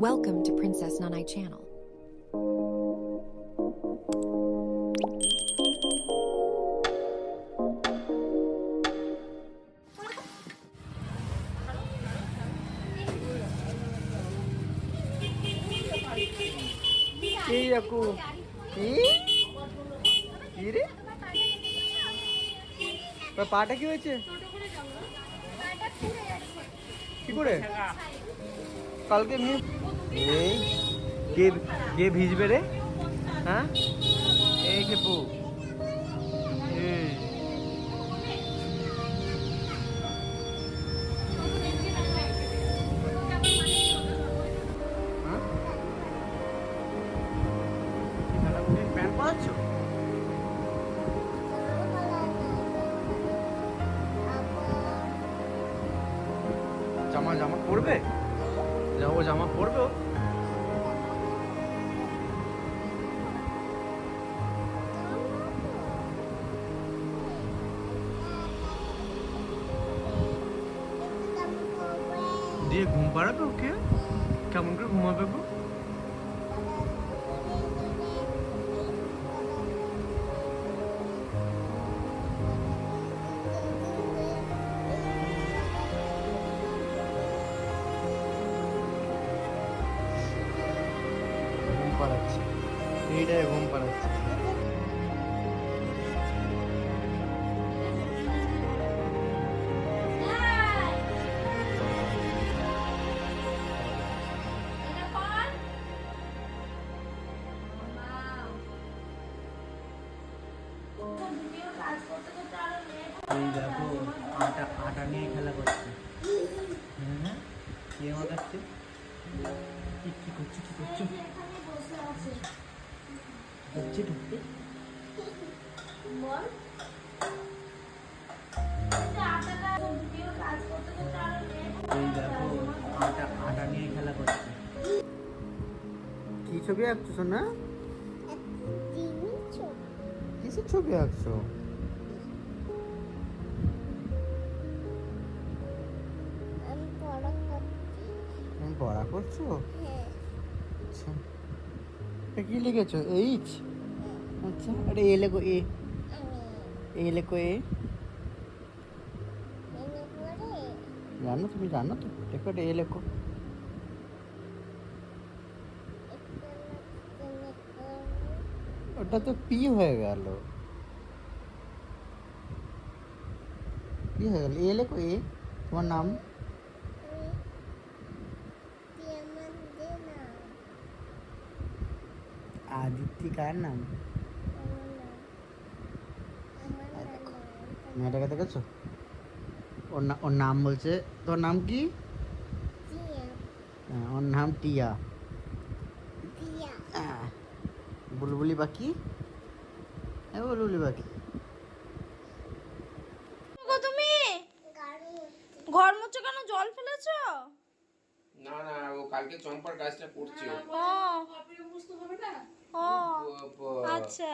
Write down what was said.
Welcome to Princess Nanai channel. কি আকু কি কি রে তোর পাটা কি হয়েছে কি করে কালকে মি এই কে কে ভিজবে রে? হ্যাঁ? এই খেপু। হ্যাঁ? জামা জামা পরবে? ও জামা পরবে। দিয়ে ঘুম পাড়াবে ওকে? কেমন করে ঘুমাবে গো? পাড়াচ্ছে। এইটাই ঘুম পাড়াচ্ছে। দেখো, আটা খেলা করছে। হ্যাঁ কে মাখাচ্ছে? কি কি করছ কি করছ? হচ্ছে ঢুকতে দেখো আটা আটা নিয়ে খেলা করছে কি ছবি আঁকছো সোনা? কিসের ছবি আঁকছো? পড়া করছ। আচ্ছা এটা কি লিখেছো? এইচ আচ্ছা আরে এ লেখো এ এ লেখো এ জানো তুমি, জানো তো। দেখো, এটা এ লেখো। ওটা তো পি হয়ে গেল। পি হয়ে গেল। এ লেখো এ তোমার নাম? আদিত্য কার নাম? মেয়েটাকে দেখেছ? ওর না ওর নাম বলছে তোর নাম কি? হ্যাঁ, ওর নাম টিয়া। বুলবুলি পাখি? হ্যাঁ বুলবুলি পাখি। তুমি? ঘর মুছো কেন জল ফেলেছো? না না ও কালকে চম্পার কাজটা করছে। ও। ও ও ও- ও- আচ্ছা